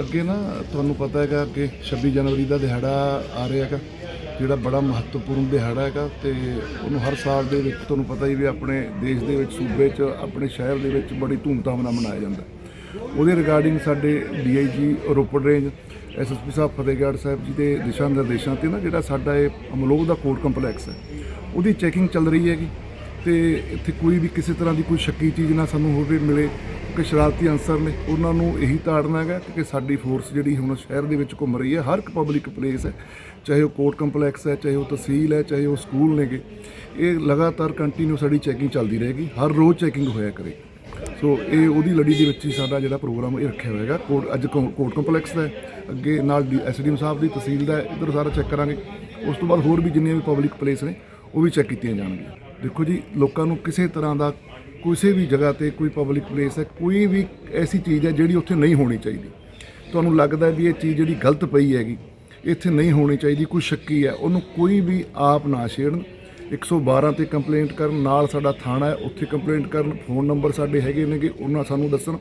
ਅੱਗੇ ਨਾ ਤੁਹਾਨੂੰ ਪਤਾ ਹੈਗਾ ਕਿ 26 ਜਨਵਰੀ ਦਾ ਦਿਹਾੜਾ ਆ ਰਿਹਾ ਹੈਗਾ, ਜਿਹੜਾ ਬੜਾ ਮਹੱਤਵਪੂਰਨ ਦਿਹਾੜਾ ਹੈਗਾ ਤੇ ਉਹਨੂੰ ਹਰ ਸਾਲ ਦੇ ਵਿੱਚ ਤੁਹਾਨੂੰ ਪਤਾ ਹੀ ਵੀ ਆਪਣੇ ਦੇਸ਼ ਦੇ ਵਿੱਚ ਸੂਬੇ 'ਚ, ਆਪਣੇ ਸ਼ਹਿਰ ਦੇ ਵਿੱਚ ਬੜੀ ਧੂਮਧਾਮ ਨਾਲ ਮਨਾਇਆ ਜਾਂਦਾ। ਉਹਦੇ ਰਿਗਾਰਡਿੰਗ ਸਾਡੇ DIG Ropar range SSP sahib, Fatehgarh Sahib ji ਦੇ ਦਿਸ਼ਾ ਨਿਰਦੇਸ਼ਾਂ ਤੇ ਨਾ ਜਿਹੜਾ ਸਾਡਾ ਇਹ ਅਮਲੋਕ ਦਾ ਕੋਰਟ ਕੰਪਲੈਕਸ ਹੈ, ਉਹਦੀ ਚੈਕਿੰਗ ਚੱਲ ਰਹੀ ਹੈਗੀ ਤੇ ਇੱਥੇ ਕੋਈ ਵੀ ਕਿਸੇ ਤਰ੍ਹਾਂ ਦੀ ਕੋਈ ਸ਼ੱਕੀ ਚੀਜ਼ ਨਾ ਸਾਨੂੰ ਹੋਵੇ, ਮਿਲੇ ਕਿ ਸ਼ਰਾਰਤੀ ਅਨਸਰ ਨੇ ਉਹਨਾਂ ਨੂੰ ਇਹੀ ਤਾੜਨਾ ਹੈਗਾ ਕਿ ਸਾਡੀ ਫੋਰਸ ਜਿਹੜੀ ਹੁਣ ਸ਼ਹਿਰ ਦੇ ਵਿੱਚ ਘੁੰਮ ਰਹੀ ਹੈ ਹਰ ਇੱਕ ਪਬਲਿਕ ਪਲੇਸ ਹੈ ਚਾਹੇ ਉਹ ਕੋਰਟ ਕੰਪਲੈਕਸ ਹੈ ਚਾਹੇ ਉਹ ਤਹਿਸੀਲ ਹੈ ਚਾਹੇ ਉਹ ਸਕੂਲ ਨੇਗੇ ਇਹ ਲਗਾਤਾਰ ਕੰਟੀਨਿਊ ਸਾਡੀ ਚੈਕਿੰਗ ਚੱਲਦੀ ਰਹੇਗੀ ਹਰ ਰੋਜ਼ ਚੈਕਿੰਗ ਹੋਇਆ ਕਰੇ। ਸੋ ਇਹ ਉਹਦੀ ਲੜੀ ਦੇ ਵਿੱਚ ਹੀ ਸਾਡਾ ਜਿਹੜਾ ਪ੍ਰੋਗਰਾਮ ਇਹ ਰੱਖਿਆ ਹੋਏਗਾ ਹੈਗਾ। ਕੋਰਟ ਅੱਜ ਕੋ- ਕੋਰਟ ਕੰਪਲੈਕਸ ਦਾ ਅੱਗੇ ਨਾਲ ਐਸਡੀਐਮ ਸਾਹਿਬ ਦੀ ਤਹਿਸੀਲ ਦਾ ਹੈ, ਇੱਧਰ ਸਾਰਾ ਚੈੱਕ ਕਰਾਂਗੇ। ਉਸ ਤੋਂ ਬਾਅਦ ਹੋਰ ਵੀ ਜਿੰਨੀਆਂ ਵੀ ਪਬਲਿਕ ਪਲੇਸ ਨੇ ਉਹ ਵੀ ਚੈੱਕ ਕੀਤੀਆਂ ਜਾਣਗੀਆਂ। ਦੇਖੋ ਜੀ ਲੋਕਾਂ ਨੂੰ ਕਿਸੇ ਤਰ੍ਹਾਂ ਦਾ ਕਿਸੇ ਵੀ ਜਗ੍ਹਾ ਤੇ ਕੋਈ ਪਬਲਿਕ ਪਲੇਸ ਹੈ, ਕੋਈ ਵੀ ਐਸੀ ਚੀਜ਼ ਹੈ ਜਿਹੜੀ ਉੱਥੇ ਨਹੀਂ ਹੋਣੀ ਚਾਹੀਦੀ। ਤੁਹਾਨੂੰ ਲੱਗਦਾ ਵੀ ਇਹ ਚੀਜ਼ ਜਿਹੜੀ ਗਲਤ ਪਈ ਹੈਗੀ, ਇੱਥੇ ਨਹੀਂ ਹੋਣੀ ਚਾਹੀਦੀ, ਕੋਈ ਸ਼ੱਕੀ ਹੈ, ਉਹਨੂੰ ਕੋਈ ਵੀ ਆਪ ਨਾ ਛੇੜਨ। 112 ਤੇ ਕੰਪਲੇਂਟ ਕਰਨ, ਨਾਲ ਸਾਡਾ ਥਾਣਾ ਹੈ, ਉੱਥੇ ਕੰਪਲੇਂਟ ਕਰਨ ਫੋਨ ਨੰਬਰ ਸਾਡੇ ਹੈਗੇ ਨੇਗੇ, ਉਹਨਾਂ ਸਾਨੂੰ ਦੱਸਣ।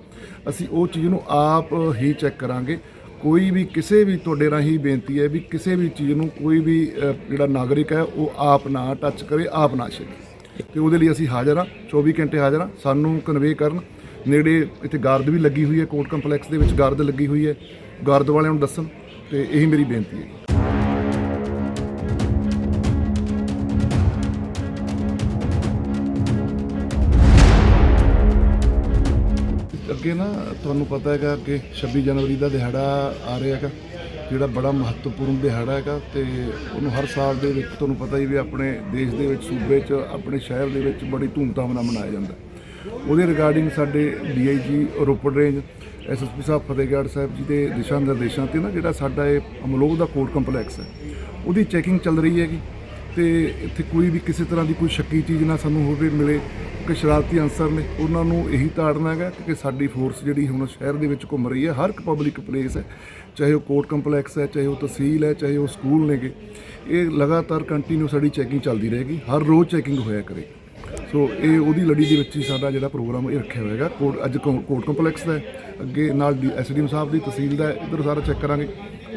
ਅਸੀਂ ਉਹ ਚੀਜ਼ ਨੂੰ ਆਪ ਹੀ ਚੈੱਕ ਕਰਾਂਗੇ। ਕੋਈ ਵੀ ਕਿਸੇ ਵੀ ਤੁਹਾਡੇ ਰਾਹੀਂ ਬੇਨਤੀ ਹੈ ਵੀ ਕਿਸੇ ਵੀ ਚੀਜ਼ ਨੂੰ ਕੋਈ ਵੀ ਜਿਹੜਾ ਨਾਗਰਿਕ ਹੈ, ਉਹ ਆਪ ਨਾ ਟੱਚ ਕਰੇ, ਆਪ ਨਾ ਛੇੜੇ। ਤੇ ਉਹਦੇ ਲਈ ਅਸੀਂ ਹਾਜ਼ਰ ਹਾਂ 24 ਘੰਟੇ ਹਾਜ਼ਰ ਹਾਂ। ਸਾਨੂੰ ਕਨਵੇ ਕਰਨ ਨੇੜੇ ਇੱਥੇ ਗਾਰਦ ਵੀ ਲੱਗੀ ਹੋਈ ਹੈ, ਕੋਰਟ ਕੰਪਲੈਕਸ ਦੇ ਵਿੱਚ ਗਾਰਦ ਲੱਗੀ ਹੋਈ ਹੈ। ਗਾਰਦ ਵਾਲਿਆਂ ਨੂੰ ਦੱਸਣ ਤੇ ਇਹੀ ਮੇਰੀ ਬੇਨਤੀ ਹੈ। ਅੱਗੇ ਨਾ ਤੁਹਾਨੂੰ ਪਤਾ ਹੈਗਾ ਕਿ 26 ਜਨਵਰੀ ਦਾ ਦਿਹਾੜਾ ਆ ਰਿਹਾ ਹੈਗਾ। ਜਿਹੜਾ ਬੜਾ ਮਹੱਤਵਪੂਰਨ ਦਿਹਾੜਾ ਹੈਗਾ ਤੇ ਉਹਨੂੰ ਹਰ ਸਾਲ ਦੇ ਵਿੱਚ ਤੁਹਾਨੂੰ ਪਤਾ ਹੀ ਵੀ ਆਪਣੇ ਦੇਸ਼ ਦੇ ਵਿੱਚ ਸੂਬੇ 'ਚ, ਆਪਣੇ ਸ਼ਹਿਰ ਦੇ ਵਿੱਚ ਬੜੀ ਧੂਮਧਾਮ ਨਾਲ ਮਨਾਇਆ ਜਾਂਦਾ। ਉਹਦੇ ਰਿਗਾਰਡਿੰਗ ਸਾਡੇ DIG Ropar range SSP sahib, Fatehgarh Sahib ji ਦੇ ਦਿਸ਼ਾ ਨਿਰਦੇਸ਼ਾਂ ਤੇ ਨਾ ਜਿਹੜਾ ਸਾਡਾ ਇਹ ਅਮਲੋਕ ਦਾ ਕੋਰਟ ਕੰਪਲੈਕਸ ਹੈ, ਉਹਦੀ ਚੈਕਿੰਗ ਚੱਲ ਰਹੀ ਹੈਗੀ ਤੇ ਇੱਥੇ ਕੋਈ ਵੀ ਕਿਸੇ ਤਰ੍ਹਾਂ ਦੀ ਕੋਈ ਸ਼ੱਕੀ ਚੀਜ਼ ਨਾ ਸਾਨੂੰ ਹੋਵੇ, ਮਿਲੇ। ਕਿ ਸ਼ਰਾਰਤੀ ਅਨਸਰ ਨੇ ਉਹਨਾਂ ਨੂੰ ਇਹੀ ਤਾੜਨਾ ਹੈਗਾ ਕਿ ਸਾਡੀ ਫੋਰਸ ਜਿਹੜੀ ਹੁਣ ਸ਼ਹਿਰ ਦੇ ਵਿੱਚ ਘੁੰਮ ਰਹੀ ਹੈ ਹਰ ਇੱਕ ਪਬਲਿਕ ਪਲੇਸ ਹੈ ਚਾਹੇ ਉਹ ਕੋਰਟ ਕੰਪਲੈਕਸ ਹੈ ਚਾਹੇ ਉਹ ਤਹਿਸੀਲ ਹੈ ਚਾਹੇ ਉਹ ਸਕੂਲ ਨੇਗੇ ਇਹ ਲਗਾਤਾਰ ਕੰਟੀਨਿਊ ਸਾਡੀ ਚੈਕਿੰਗ ਚੱਲਦੀ ਰਹੇਗੀ ਹਰ ਰੋਜ਼ ਚੈਕਿੰਗ ਹੋਇਆ ਕਰੇ। ਸੋ ਇਹ ਉਹਦੀ ਲੜੀ ਦੇ ਵਿੱਚ ਹੀ ਸਾਡਾ ਜਿਹੜਾ ਪ੍ਰੋਗਰਾਮ ਇਹ ਰੱਖਿਆ ਹੋਇਆ ਹੈਗਾ ਕੋਰਟ ਅੱਜ ਕੋ- ਕੋਰਟ ਕੰਪਲੈਕਸ ਦਾ ਅੱਗੇ ਨਾਲ ਐਸਡੀਐਮ ਸਾਹਿਬ ਦੀ ਤਹਿਸੀਲ ਦਾ ਹੈ, ਇੱਧਰ ਸਾਰਾ ਚੈੱਕ ਕਰਾਂਗੇ।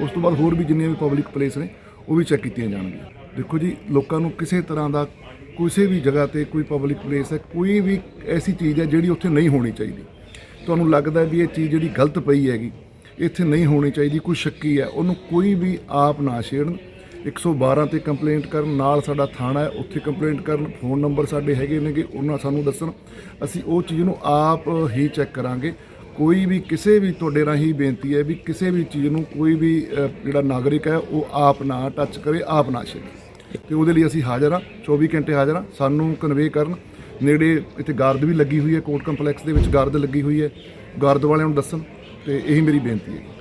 ਉਸ ਤੋਂ ਬਾਅਦ ਹੋਰ ਵੀ ਜਿੰਨੀਆਂ ਵੀ ਪਬਲਿਕ ਪਲੇਸ ਨੇ ਉਹ ਵੀ ਚੈੱਕ ਕੀਤੀਆਂ ਜਾਣਗੀਆਂ। ਦੇਖੋ ਜੀ ਲੋਕਾਂ ਨੂੰ ਕਿਸੇ ਤਰ੍ਹਾਂ ਦਾ ਕਿਸੇ ਵੀ ਜਗ੍ਹਾ ਤੇ ਕੋਈ ਪਬਲਿਕ ਪਲੇਸ ਹੈ, ਕੋਈ ਵੀ ਐਸੀ ਚੀਜ਼ ਹੈ ਜਿਹੜੀ ਉੱਥੇ ਨਹੀਂ ਹੋਣੀ ਚਾਹੀਦੀ। ਤੁਹਾਨੂੰ ਲੱਗਦਾ ਵੀ ਇਹ ਚੀਜ਼ ਜਿਹੜੀ ਗਲਤ ਪਈ ਹੈਗੀ, ਇੱਥੇ ਨਹੀਂ ਹੋਣੀ ਚਾਹੀਦੀ, ਕੋਈ ਸ਼ੱਕੀ ਹੈ, ਉਹਨੂੰ ਕੋਈ ਵੀ ਆਪ ਨਾ ਛੇੜਨ। 112 ਤੇ ਕੰਪਲੇਂਟ ਕਰਨ, ਨਾਲ ਸਾਡਾ ਥਾਣਾ ਹੈ, ਉੱਥੇ ਕੰਪਲੇਂਟ ਕਰਨ ਫੋਨ ਨੰਬਰ ਸਾਡੇ ਹੈਗੇ ਨੇਗੇ, ਉਹਨਾਂ ਸਾਨੂੰ ਦੱਸਣ। ਅਸੀਂ ਉਹ ਚੀਜ਼ ਨੂੰ ਆਪ ਹੀ ਚੈੱਕ ਕਰਾਂਗੇ। ਕੋਈ ਵੀ ਕਿਸੇ ਵੀ ਤੁਹਾਡੇ ਰਾਹੀਂ ਬੇਨਤੀ ਹੈ ਵੀ ਕਿਸੇ ਵੀ ਚੀਜ਼ ਨੂੰ ਕੋਈ ਵੀ ਜਿਹੜਾ ਨਾਗਰਿਕ ਹੈ, ਉਹ ਆਪ ਨਾ ਟੱਚ ਕਰੇ, ਆਪ ਨਾ ਛੇੜੇ। ਤੇ ਉਹਦੇ ਲਈ ਅਸੀਂ ਹਾਜ਼ਰ ਹਾਂ 24 ਘੰਟੇ ਹਾਜ਼ਰ ਹਾਂ। ਸਾਨੂੰ ਕਨਵੇ ਕਰਨ ਨੇੜੇ ਇੱਥੇ ਗਾਰਦ ਵੀ ਲੱਗੀ ਹੋਈ ਹੈ ਕੋਰਟ ਕੰਪਲੈਕਸ ਦੇ ਵਿੱਚ ਗਾਰਦ ਲੱਗੀ ਹੋਈ ਹੈ। ਗਾਰਦ ਵਾਲਿਆਂ ਨੂੰ ਦੱਸਣ ਤੇ ਇਹੀ ਮੇਰੀ ਬੇਨਤੀ ਹੈ।